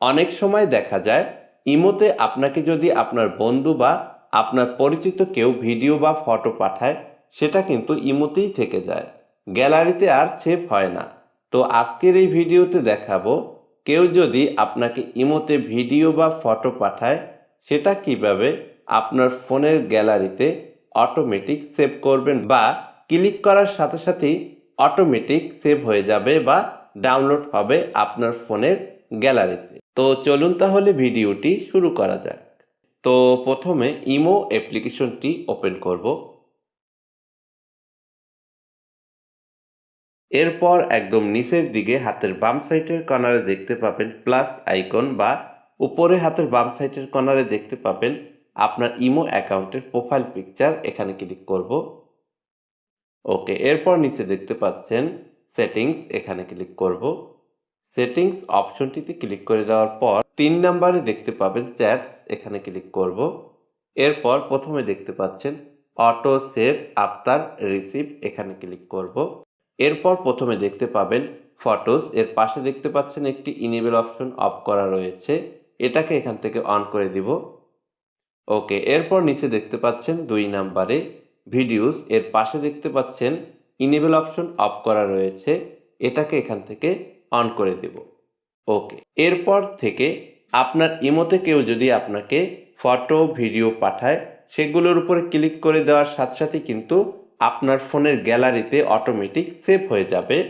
অনেক সময় দেখা যায়, ইমোতে আপনাকে যদি আপনার বন্ধু বা আপনার পরিচিত কেউ ভিডিও বা ফটো পাঠায়, সেটা কিন্তু ইমোতেই থেকে যায়। গ্যালারিতে আর সেভ হয় না। তো আজকের এই ভিডিওতে দেখাবো, কেউ যদি আপনাকে ইমোতে ভিডিও বা ফটো পাঠায়, সেটা কীভাবে আপনার ফোনের গ্যালারিতে অটোমেটিক সেভ করবেন বা ক্লিক করার সাথে সাথেই অটোমেটিক সেভ হয়ে যাবে বা ডাউনলোড হবে আপনার ফোনের গ্যালারিতে। তো চলুন তাহলে ভিডিওটি শুরু করা যাক। তো প্রথমে ইমো অ্যাপ্লিকেশনটি ওপেন করব। এরপর একদম নিচের দিকে হাতের বাম সাইডের কর্নারে দেখতে পাবেন প্লাস আইকন বা উপরে হাতের বাম সাইডের কর্নারে দেখতে পাবেন আপনার ইমো অ্যাকাউন্টের প্রোফাইল পিকচার। এখানে ক্লিক করব। ওকে, এরপর নিচে দেখতে পাচ্ছেন সেটিংস। এখানে ক্লিক করব। সেটিংস অপশনটিতে ক্লিক করে দেওয়ার পর তিন নম্বরে দেখতে পাবেন চ্যাটস, এখানে ক্লিক করব। এরপর প্রথমে দেখতে পাচ্ছেন অটো সেভ আফতার রিসিভ, এখানে ক্লিক করব। এরপর প্রথমে দেখতে পাবেন ফটোস, এর পাশে দেখতে পাচ্ছেন একটি ইনেবল অপশন অফ করা রয়েছে, এটাকে এখান থেকে অন করে দিব। ওকে, এরপর নিচে দেখতে পাচ্ছেন দুই নাম্বারে ভিডিওস, এর পাশে দেখতে পাচ্ছেন ইনেবল অপশন অফ করা রয়েছে, এটাকে এখান থেকে অন করে দেব। ওকে এরপর থেকে আপনার ইমোতে কেউ যদি আপনাকে ফটো, ভিডিও পাঠায়, সেগুলোর উপরে ক্লিক করে দেওয়ার সাথে সাথে কিন্তু আপনার ফোনের গ্যালারিতে অটোমেটিক সেভ হয়ে যাবে।